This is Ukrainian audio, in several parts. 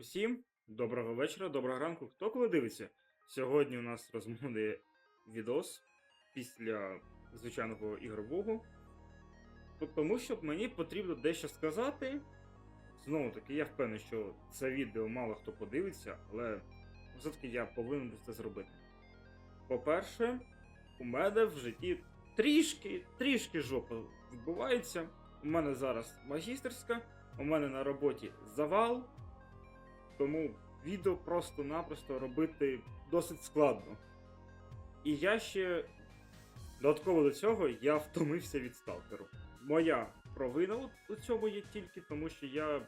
Усім доброго вечора, доброго ранку. Хто коли дивиться? Сьогодні у нас розмовний відос після звичайного ігрового. Тому що мені потрібно дещо сказати. Знову таки, я впевнений, що це відео мало хто подивиться, але все-таки я повинен це зробити. По-перше, у мене в житті трішки, трішки жопа відбувається. У мене зараз магістерська, у мене на роботі завал. Тому відео просто-напросто робити досить складно. І я ще додатково до цього я втомився від сталкеру. Моя провина у- цьому є тільки тому, що я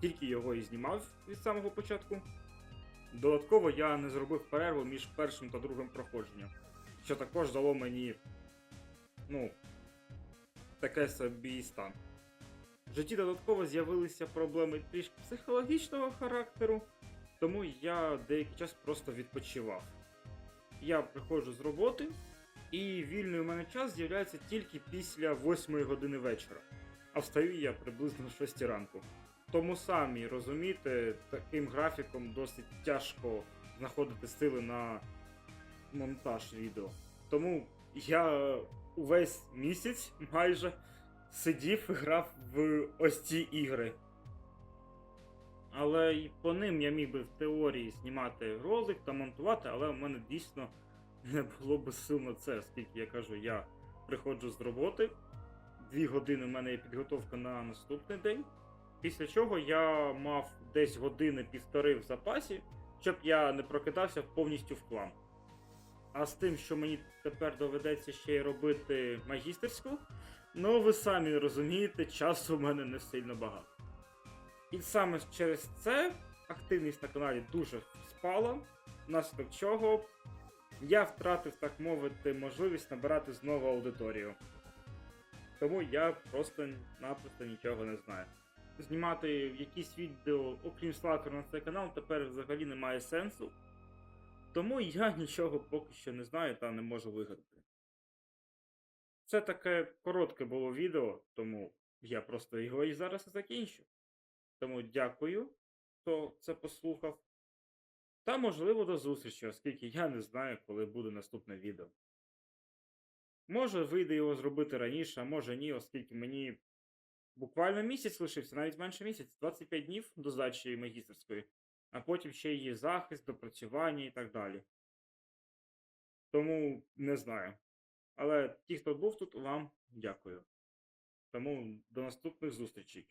тільки його і знімав від самого початку. Додатково я не зробив перерву між першим та другим проходженням, що також дало мені, ну, таке собі стан. В житті додатково з'явилися проблеми трішки психологічного характеру, тому я деякий час просто відпочивав. Я приходжу з роботи, і вільний у мене час з'являється тільки після 8 години вечора, а встаю я приблизно о 6 ранку. Тому самі розумієте, таким графіком досить тяжко знаходити сили на монтаж відео. Тому я увесь місяць майже сидів і грав в ось ці ігри. Але й по ним я міг би в теорії знімати ролик та монтувати, але в мене дійсно не було би сил на це, оскільки я кажу, я приходжу з роботи. Дві години в мене є підготовка на наступний день. Після чого я мав десь години-півтори в запасі, щоб я не прокидався повністю в клан. А з тим, що мені тепер доведеться ще й робити магістерську, ну ви самі розумієте, часу в мене не сильно багато. І саме через це активність на каналі дуже спала, внаслідок чого я втратив, так мовити, можливість набирати знову аудиторію. Тому я просто-напросто нічого не знаю. Знімати якісь відео, окрім Слакера на цей канал, тепер взагалі немає сенсу. Тому я нічого поки що не знаю та не можу вигадати. Це таке коротке було відео, тому я просто його і зараз закінчу. Тому дякую, хто це послухав. Та можливо до зустрічі, оскільки я не знаю, коли буде наступне відео. Може вийде його зробити раніше, а може ні, оскільки мені буквально місяць лишився, навіть менше місяць, 25 днів до здачі магістерської, а потім ще її захист, допрацювання і так далі. Тому не знаю. Але ті, хто був тут, вам дякую. Тому до наступних зустрічей.